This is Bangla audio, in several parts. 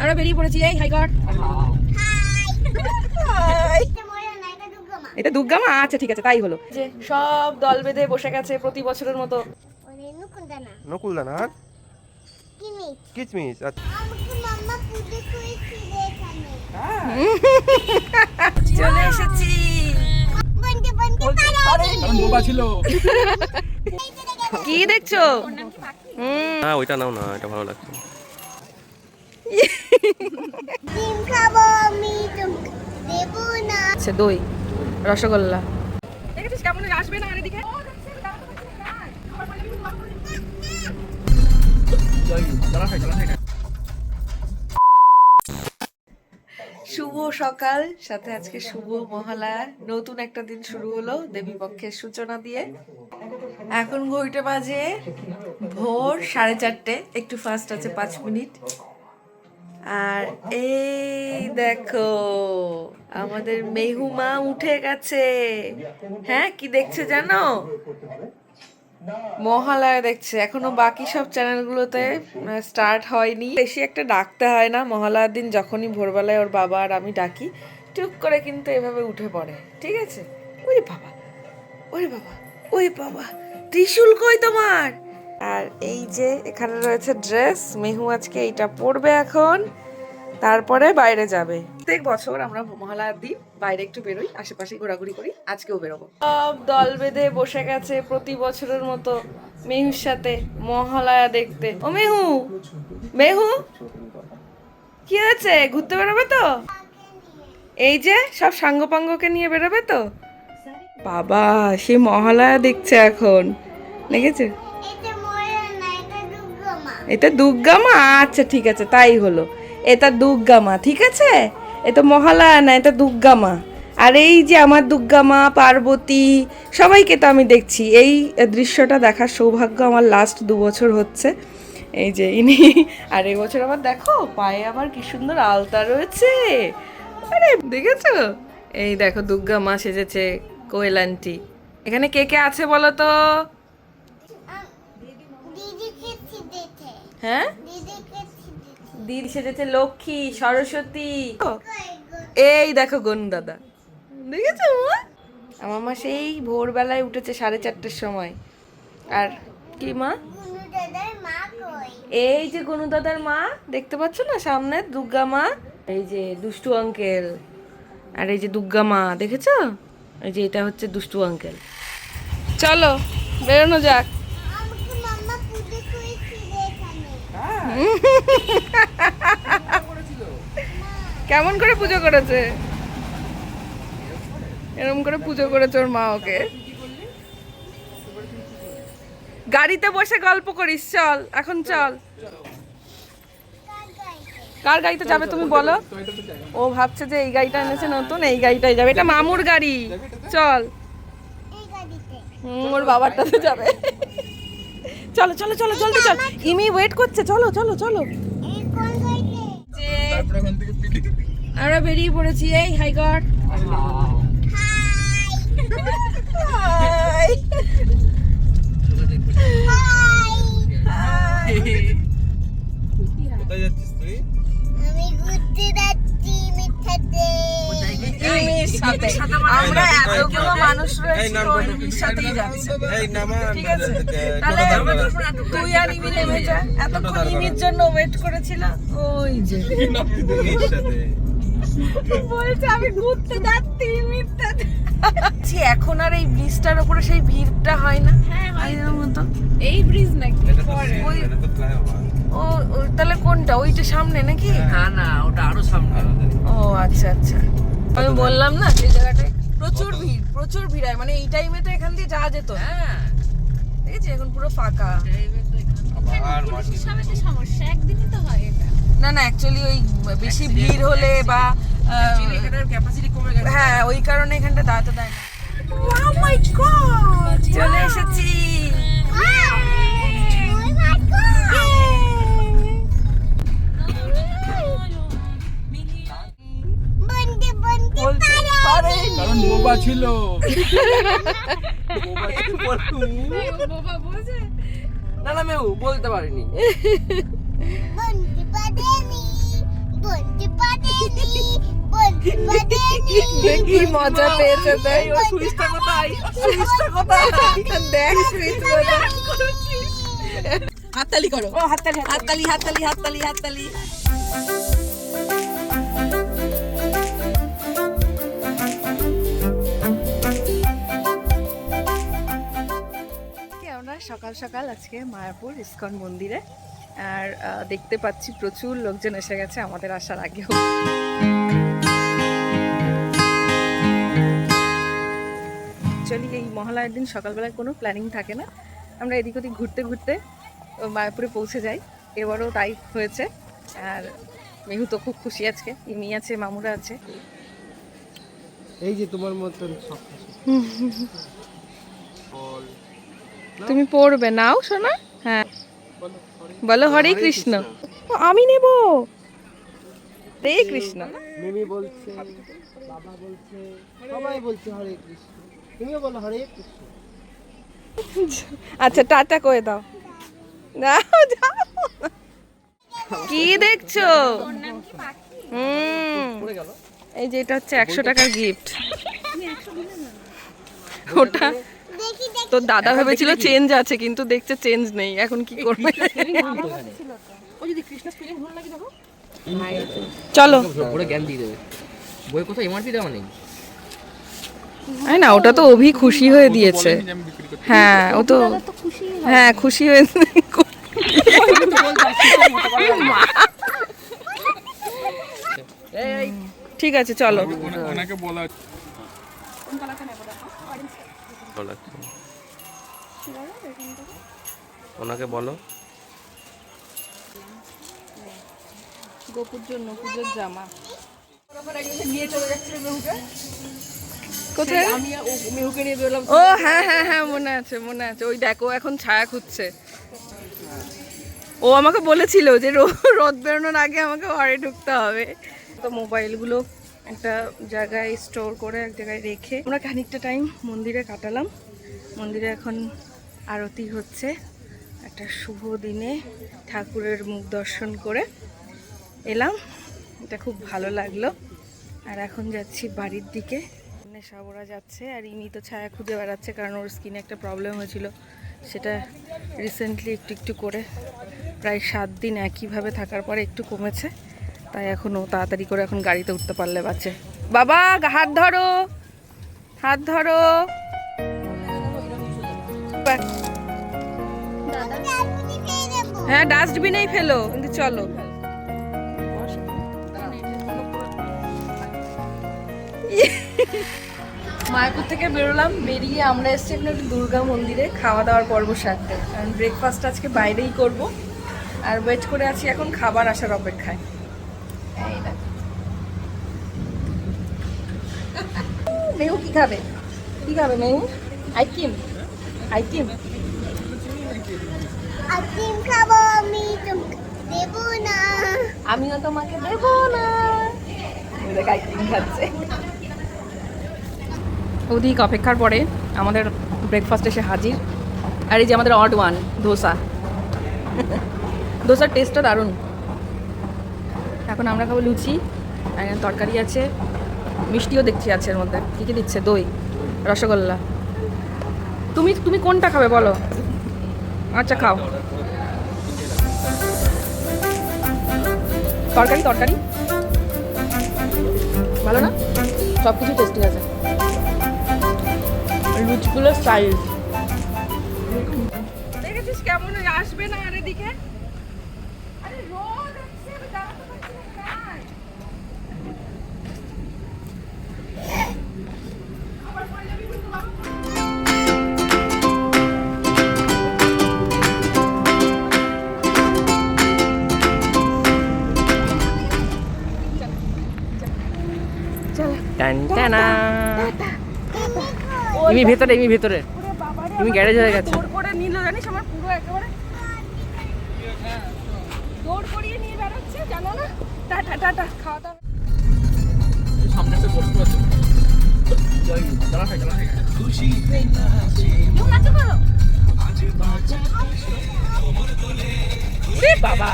আমরা বেরিয়ে পড়েছি এই হাই গড এটা দুর্গা মা? আচ্ছা ঠিক আছে তাই হলো। যে সব দল বেঁধে বসে গেছে প্রতি বছরের মতো। নকুলদানা। আর কিচমিচ। আচ্ছা। চলে এসেছি। কি দেখছ? হুম। ওইটা নাও না এটা ভালো লাগছে। আচ্ছা দই রসগোল্লা। দেখেছিস কেমন আসবে না আর এদিকে? শুভ সকাল সাথে আজকে শুভ মহালয়া। নতুন একটা দিন শুরু হলো দেবী পক্ষের সূচনা দিয়ে। এখন ঘড়িটা বাজে ভোর সাড়ে চারটে একটু ফাস্ট আছে পাঁচ মিনিট। আর এই দেখো, আমাদের মেহুমা উঠে গেছে। হ্যাঁ কি দেখছে জানো? মহালয়া দেখছে। এখনও বাকি সব চ্যানেলগুলোতে স্টার্ট হয়নি। বেশি একটা ডাকতে হয় না। মহালয়ার দিন যখনই ভোরবেলায় ওর বাবা আর আমি ডাকি, টুক করে কিন্তু এভাবে উঠে পড়ে। ঠিক আছে? ওরে বাবা ওরে বাবা ওরে বাবা। ত্রিশুল কই তোমার? আর এই যে এখানে রয়েছে ড্রেস, মেহু আজকে এইটা পরবে এখন, তারপরে বাইরে যাবে। প্রত্যেক বছর আমরা মহালয়ার দিন বাইরে একটু বেরোই, আশেপাশে ঘোরাঘুরি করি, আজকেও বেরোবো। সব দল বেঁধে বসে গেছে প্রতি বছরের মতো মেহুর সাথে মহালয়া দেখতে। ও মেহু মেহু, কি হয়েছে? ঘুরতে বেরোবে তো? এই যে সব সাঙ্গপাঙ্গকে নিয়ে বেরোবে তো? বাবা, সে মহালয়া দেখছে এখন, দেখেছে? এটা দুর্গা মা? আচ্ছা ঠিক আছে, তাই হলো। এটা দুর্গা মা, ঠিক আছে? এটা মহালয়া না, এটা দুর্গা মা। আর এই যে আমার দুর্গা মা, পার্বতী, সবাইকে তো আমি দেখছি। এই দৃশ্যটা দেখার সৌভাগ্য আমার লাস্ট দু বছর হচ্ছে। এই যে ইনি, আর এই বছর আবার দেখো, পায়ে আবার কি সুন্দর আলতা রয়েছে। আরে, দেখেছ? এই দেখো, দুর্গা মা সেজেছে, কোয়েল আন্টি এখানে কে কে আছে বলো তো? হ্যাঁ? দিদি সেজেছে লক্ষ্মী সরস্বতী। এই দেখো গনু দাদা। দেখেছ আমার মা সেই ভোরবেলায় উঠেছে সাড়ে চারটের সময়। আর কি মা? এই যে গনু দাদার মা দেখতে পাচ্ছ না সামনে দুর্গা মা? এই যে দুষ্টু আঙ্কেল। আর এই যে দুর্গা মা দেখেছ? এই যে এটা হচ্ছে দুষ্টু আঙ্কেল। চলো বেরোনো যাক। কেমন করে পুজো করেছে? এরকম করে পুজো করেছে ওর মা ওকে। গাড়িতে বসে গল্প করিস চল এখন চল। কার গাড়িতে যাবে তুমি বলো? ও ভাবছে যে এই গাড়িটা এনেছে নতুন এই গাড়িটাই যাবে। এটা মামুর গাড়ি। চল। হুম, ওর বাবারটাতে যাবে। চলো চলো চলো জলদি চল। ইমি ওয়েট করছে চলো চলো চলো। আমরা বেরিয়ে পড়েছি এই হাই গড কোথায় আমরা এতগুলো মানুষ রয়েছি ও সাথেই যাচ্ছে। ঠিক আছে? তাহলে তুই আর ইমি নেমে যা এতক্ষণ ইমির জন্য ওয়েট করেছিল ওই যে। বলছে? আমি ঘুরতে যাচ্ছি ইমির এখন আর এই ব্রিজটার উপরে সেই ভিড়টা হয় না? হ্যাঁ আগের মতো। এই ব্রিজ নাকি? ফ্লাইওভার। ও ও, তাহলে কোনটা? ওইটা সামনে নাকি? না না ওটা আরও সামনে। ও আচ্ছা আচ্ছা। আমি বললাম না সেই জায়গাটায় প্রচুর ভিড় প্রচুর ভিড় হয় মানে এই টাইমে তো এখান দিয়ে যাওয়া যেত। হ্যাঁ। দেখেছি এখন পুরো ফাঁকা। সমস্যা একদিনই তো হয় এটা। না না অ্যাকচুয়ালি ওই বেশি ভিড় হলে বা হ্যাঁ ওই কারণে এখানটা দাঁড়াতে দেয় না। Oh! চলে এসেছি। বোবা ছিল। না না মেউ বলতে পারিনি। মজা পেয়েছে দেখ। সুইচটা কোথায়? সুইচটা কোথায়? দেখ সুইচ হাততালি হাততালি হাততালি হাততালি হাততালি। সকাল সকাল আজকে মায়াপুর ইস্কন মন্দিরে। আর দেখতে পাচ্ছি প্রচুর লোকজন এসে গেছে আমাদের আসার আগেও। অ্যাকচুয়ালি এই মহালয়ার দিন সকালবেলায় কোনো প্ল্যানিং থাকে না। আমরা এদিক ওদিক ঘুরতে ঘুরতে মায়াপুরে পৌঁছে যাই। এবারও তাই হয়েছে। আর মেহু তো খুব খুশি আজকে। ইমি আছে মামুরা আছে। এই যে তোমার মতন সব তুমি পড়বে নাও শোনা হ্যাঁ। বলো হরে কৃষ্ণ। আমি নেব। হরে কৃষ্ণ। মিমি বলছে বাবা বলছে সবাই বলছে হরে কৃষ্ণ। তুমিও বলো হরে কৃষ্ণ। আচ্ছা টাটা করে দাও। যাও যাও। কি দেখছ? হুম। এই যে এটা হচ্ছে একশো টাকার গিফট ওটা তোর দাদা ভেবেছিল চেঞ্জ আছে কিন্তু দেখছে চেঞ্জ নেই এখন কি করবে? ও যদি কৃষ্ণ স্পেলিং ভুল লাগে দেখো চলো। পুরো জ্ঞান দিয়ে দেবে। বই কোথাও এমআরপি দেওয়া নেই। আরে না ওটা তো অভি খুশি হয়ে দিয়েছে। হ্যাঁ ও তো হ্যাঁ খুশি হয়েছে ঠিক আছে চলো। ভালো লাগছে ওনাকে বলো গোপুর জন্য পুজোর জামা। কোথায়? আমি ও মেহুকে নিয়ে বেরোলাম। ও হ্যাঁ হ্যাঁ হ্যাঁ মনে আছে মনে আছে। ওই দেখো এখন ছায়া খুঁজছে। ও আমাকে বলেছিল যে রোদ বেরোনোর আগে আমাকে ঘরে ঢুকতে হবে। তো মোবাইলগুলো একটা জায়গায় স্টোর করে, এক জায়গায় রেখে আমরা খানিকটা টাইম মন্দিরে কাটালাম। মন্দিরে এখন আরতি হচ্ছে, একটা শুভ দিনে ঠাকুরের মুখ দর্শন করে এলাম। এটা খুব ভালো লাগল। আর এখন যাচ্ছি বাড়ির দিকে। সাবরা যাচ্ছে, আর ইনি তো ছায়া খুঁজে বেড়াচ্ছে কারণ ওর স্কিনে একটা প্রবলেম হয়েছিল। সেটা রিসেন্টলি একটু একটু করে প্রায় সাত দিন একইভাবে থাকার পরে একটু কমেছে। তাই এখন ও তাড়াতাড়ি করে এখন গাড়িতে উঠতে পারলে বাঁচে। বাবা হাত ধরো। হাত ধরো। হ্যাঁ ডাস্টবিনেই ফেলো, কিন্তু চলো। মায়াপুর থেকে বেরোলাম, বেরিয়ে আমরা এসেছি এখন একটু দুর্গা মন্দিরে খাওয়া দাওয়ার পর্ব সারতে। কারণ ব্রেকফাস্ট আজকে বাইরেই করব। আর ওয়েট করে আছি এখন খাবার আসার অপেক্ষায় এই দেখো। মেহু কি খাবে? কি খাবে মেহু? আইসক্রিম আইসক্রিম আইসক্রিম খাব আমি দেবো না। আমিও তোমাকে দেবো না। আইসক্রিম খাচ্ছে। ওদিক অপেক্ষার পরে আমাদের ব্রেকফাস্ট এসে হাজির। আর এই যে আমাদের অড ওয়ান ধোসা ধোসার টেস্টটা দারুণ। এখন আমরা খাব লুচি তরকারি আছে। মিষ্টিও দেখছি আছে এর মধ্যে। কী কী দিচ্ছে? দই রসগোল্লা। তুমি তুমি কোনটা খাবে বলো? আচ্ছা খাও। তরকারি তরকারি? ভালো না? সব কিছু টেস্টি আছে লুচগুলোর সাইজ দেখেছিস কেমন? আসবে না আরে। টানটানা ইমি ভেতরে ইমি ভেতরে। তুমি গ্যারেজ হয়ে গেছে। দৌড় করে নিল জানিস? আমার পুরো একেবারে দৌড় করিয়ে নিয়ে বেরোচ্ছে জানো না? টাটা টাটা খাওয়া দাওয়া। সামনে একটা বস্তু আছে। জ্বালা খাই জ্বালা খাই। ওরে বাবা!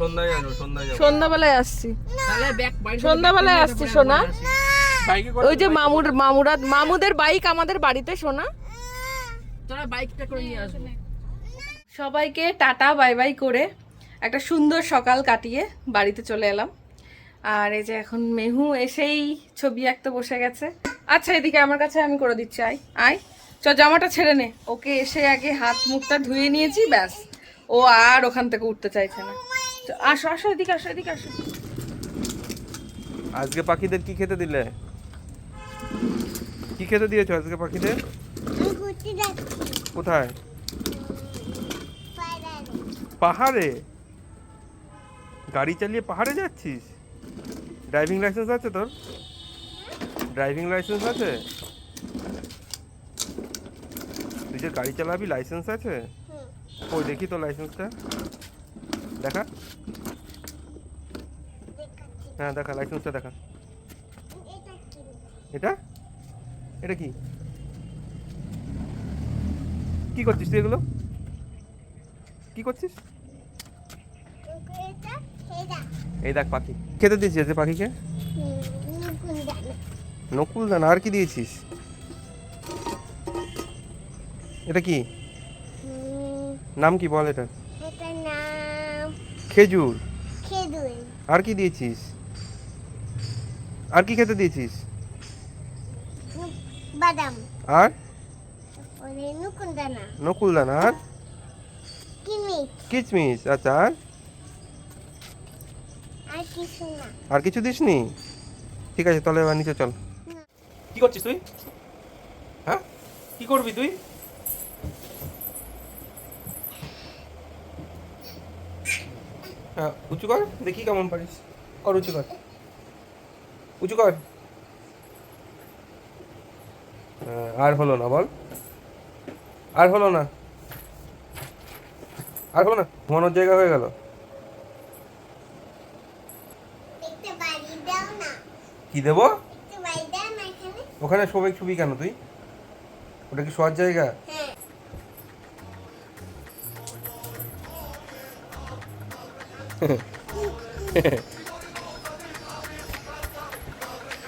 সন্ধ্যায় যাব সন্ধ্যায় সন্ধ্যাবেলায় আসছি। সন্ধ্যাবেলায় আসছি সোনা। ওই যে মামুর মামুরা মামুদের বাইক আমাদের বাড়িতে সোনা। তোরা বাইকটা করে নিয়ে আসব। সবাইকে টাটা বাই বাই করে একটা সুন্দর সকাল কাটিয়ে বাড়িতে চলে এলাম। আর এই যে এখন মেহু এসেই ছবি আঁকতে বসে গেছে। আচ্ছা এদিকে আমার কাছে আমি করে দিচ্ছি আয় আয়। চ জামাটা ছেড়ে নে। ওকে এসে আগে হাত মুখটা ধুয়ে নিয়েছি ব্যাস। ও আর ওখান থেকে উঠতে চাইছে না। আসো আসো এদিকে আসো এদিকে আসো। আজকে পাখিদের কি খেতে দিলে? কি খেতে দিয়েছ আজকে পাখিদের? কোথায়? পাহাড়ে। গাড়ি চালিয়ে পাহাড়ে যাচ্ছিস? ড্রাইভিং লাইসেন্স আছে তোর? ড্রাইভিং লাইসেন্স আছে? তুই যে গাড়ি চালাবি লাইসেন্স আছে? ওই দেখি তো লাইসেন্সটা দেখা। হ্যাঁ দেখা লাইসেন্সটা দেখা। এটা? এটা কি? কি করছিস তুই এগুলো? কি করছিস? এই দেখ পাখি। খেতে দিয়েছিস যে পাখিকে? নকুল দানা। আর কি দিয়েছিস? এটা কি? নাম কি বল এটা খেজুর? আর কি দিয়েছিস? আর কি খেতে দিয়েছিস? বাদাম। আর? ওরে নুকুন নকুল দানা আর কিচমিচ আচ্ছা আর? আর কিছু না। আর কিছু দিসনি? ঠিক আছে তাহলে এবার নিচে চল। কি করছিস তুই? হ্যাঁ? কি করবি তুই? হ্যাঁ উঁচু কর দেখি কেমন পারিস। কর উঁচু কর। উঁচু কর। আর হলো না বল। আর হলো না। আর হলো না ঘুমানোর জায়গা হয়ে গেল। কি দেবো? ওখানে শোবে ছবি কেন তুই? ওটা কি শোয়ার জায়গা?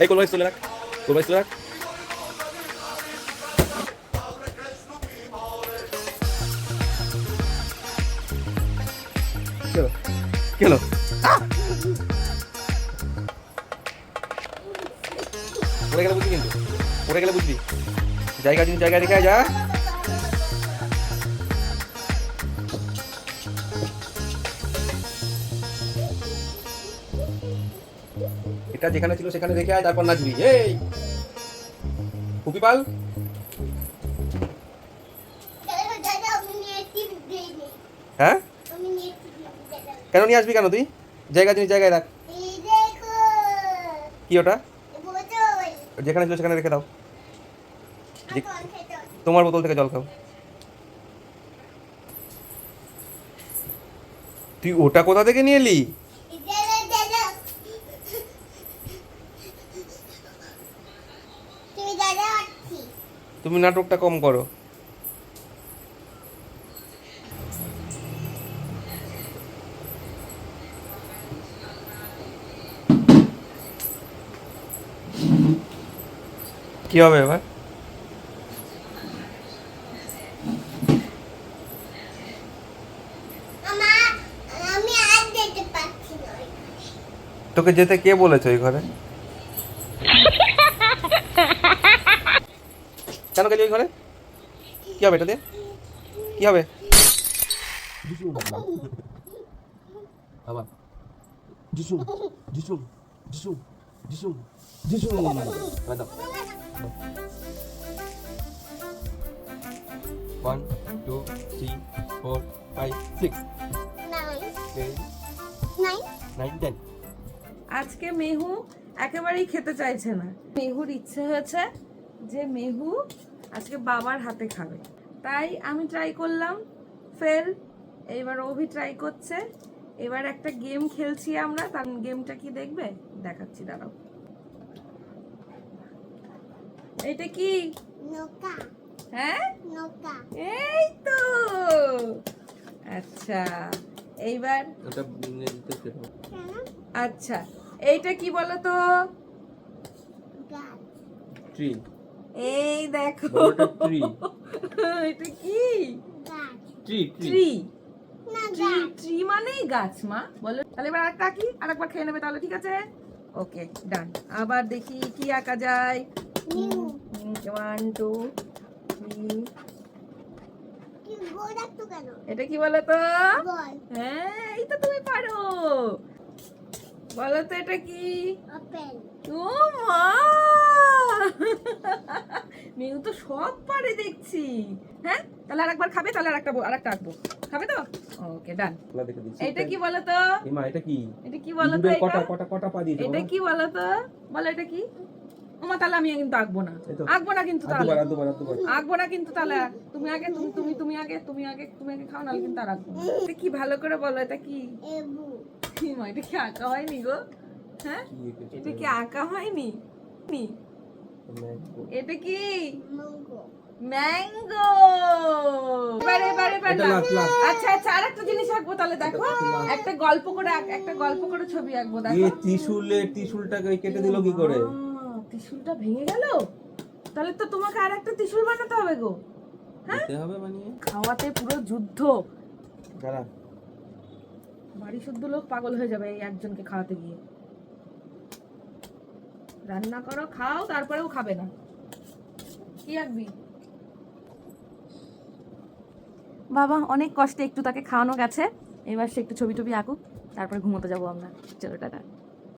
এই কোলবাইস তুলে রাখ কোলবাইস তুলে রাখ কেলো পড়ে গেলে বুঝবি কিন্তু পড়ে গেলে বুঝবি জায়গা জায়গায় রেখে যা যেখানে ছিল সেখানে রেখে আয়, তারপর নাচবি। এই! কুপি পাল হ্যাঁ? কেন নিয়ে আসবি কেন তুই? জায়গা জিনিস জায়গায় রাখ। কি ওটা? যেখানে ছিল সেখানে রেখে দাও। তোমার বোতল থেকে জল খাও। তুই ওটা কোথা থেকে নিয়ে এলি দাদা দাদা তুমি দাদা আছি তুমি নাটকটা কম করো। কি হবে এবার? তোকে যেতে কে বলেছে ওই ঘরে? কেন গেলি ওই ঘরে? কি হবে এটা দিয়ে? কি হবে? আবার দাও। নাই নাইন টেন আজকে মেহু একেবারেই খেতে চাইছে না। মেহুর ইচ্ছে হয়েছে যে মেহু আজকে বাবার হাতে খাবে। তাই আমি ট্রাই করলাম ফেল। এইবার অভি ট্রাই করছে। এবার একটা গেম খেলছি আমরা তার গেমটা কি দেখবে? দেখাচ্ছি দাঁড়াও। এটা কি? নৌকা। হ্যাঁ? নৌকা। এই তো। আচ্ছা এইবার আচ্ছা এইটা কি বলো তো গাছ। ট্রি। এই দেখো। এটা কি? ট্রি ট্রি ট্রি ট্রি মানেই গাছ মা। বলো। তাহলে এবার আরেকটা কি আরেকবার খেয়ে নেবে তাহলে ঠিক আছে? ওকে ডান আবার দেখি কি আঁকা যায়। নিউ ওয়ান টু থ্রি এটা কি বলো। তো হ্যাঁ এই তো তুমি পারো। বলো তো এটা কি? ও মা! মিউ তো সব পারে দেখছি। হ্যাঁ? তাহলে আরেকবার খাবে তাহলে আরেকটা বো- আরেকটা আঁকবো। খাবে তো? ওকে ডান এটা কি বলো তো এমা এটা কি? এটা কি বলো তো এটা? কটা কটা কটা পা দিয়েছে এটা কি বলো তো বলো এটা কি? ওমা তাহলে আমি কিন্তু আঁকবো না। আঁকবো না কিন্তু আর তাহলে। আঁকবো না কিন্তু তাহলে। তুমি আগে তুমি তুমি তুমি আগে তুমি আগে তুমি আগে খাও নাহলে কিন্তু আর আঁকবো এটা কি ভালো করে বলো এটা কি? এটা কি আঁকা হয়নি গো? হ্যাঁ? এটা কি আঁকা হয়নি? এটা কি? ম্যাঙ্গো। এটা last, last. আচ্ছা আচ্ছা আরেকটা জিনিস আঁকবো তাহলে দেখো। একটা গল্প করে একটা গল্প করে ছবি আঁকবো দেখো। ত্রিশুলে ত্রিশুলটাকে কেটে দিল কি করে? ত্রিশূলটা ভেঙে গেল? তাহলে তো তোমাকে আর একটা ত্রিশূল বানাতে হবে গো। দিতে হবে বানিয়ে। খাওয়াতে পুরো যুদ্ধ। দাঁড়া। বাড়ি শুদ্ধ লোক পাগল হয়ে যাবে এই একজনকে খাওয়াতে গিয়ে। রান্না করো, খাও তারপরেও খাবে না। কি আঁকবি বাবা, অনেক কষ্টে একটু তাকে খাওয়ানো গেছে। এবার সে একটু ছবি টবি আঁকুক, তারপরে ঘুমোতে যাব আমরা। চলো, টাটা।